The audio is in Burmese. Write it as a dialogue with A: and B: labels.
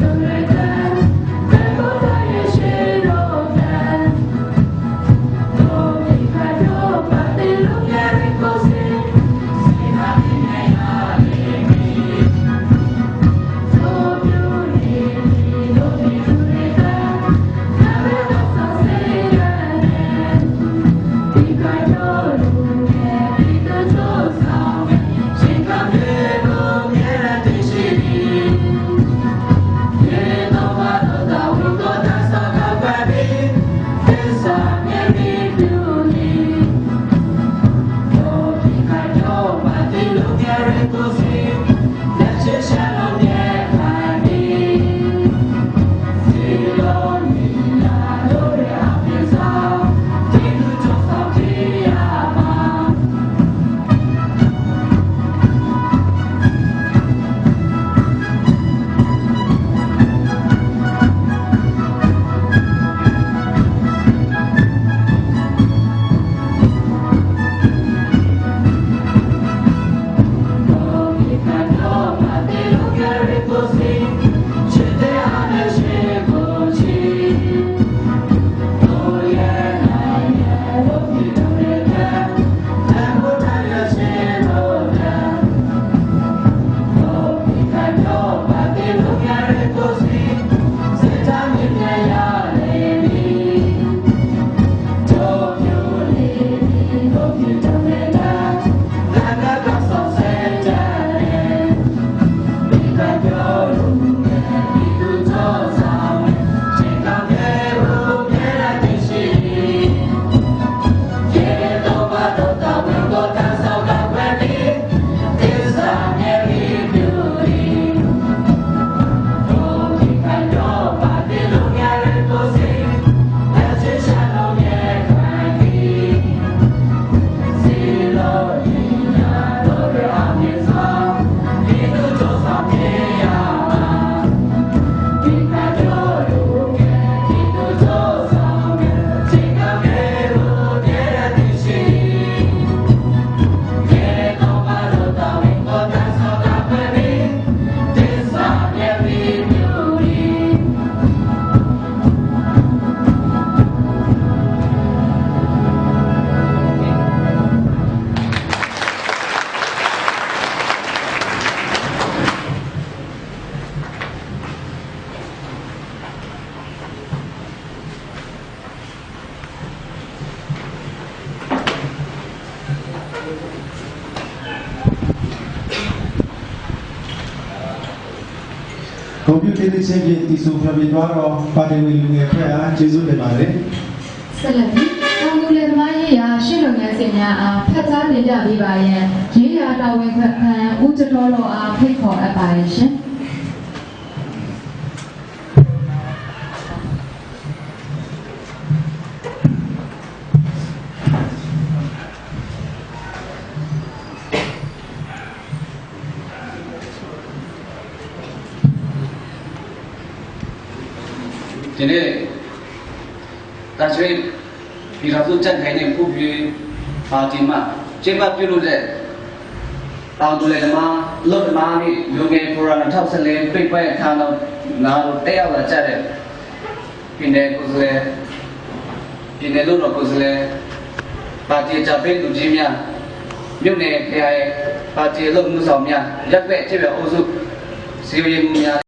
A: the you. ကွန်ပျူတာလေးချင်းဖြင့်တည်ဆူပြပြသွားတော့ပါတီဝင်လူငယ်ဖွဲ့အားကျေးဇူးတင်ပါတယ်
B: ဆက်လက်ပြီးတောင်သူလယ်သမားရေးရာရှင်းလုပ်ငန်းစဉ်များအားဖတ်ကြားတင်ပြပေးပါရန်ရေးရာတာဝန်ခံဦးတတော်တော်အားဖိတ်ခေါ်အပ်ပါတယ်ရှင်
C: ဒီနေ့တန်ဆွေပြည်တော်စုတက်ခိုင်တဲ့ပုပြေပါတီမှာကျင်းပပြုလုပ်တဲ့တောင်တူလေဓမ္မလုတ်ဓမ္မနဲ့လူငယ်ဖိုရမ်2014ပြိပွဲအခမ်းအနားနာတော့တက်ရောက်လာကြတဲ့ပြည်နယ်ကိုယ်စားလှယ်ပြည်နယ်လူတော်ကိုယ်စားလှယ်ပါတီကြပိတ်သူကြီးများမြို့နယ်ခရိုင်ပါတီအလုပ်မှုဆောင်များရပ်ကွက်ခြေပြအုပ်စုစီရင်မှုများ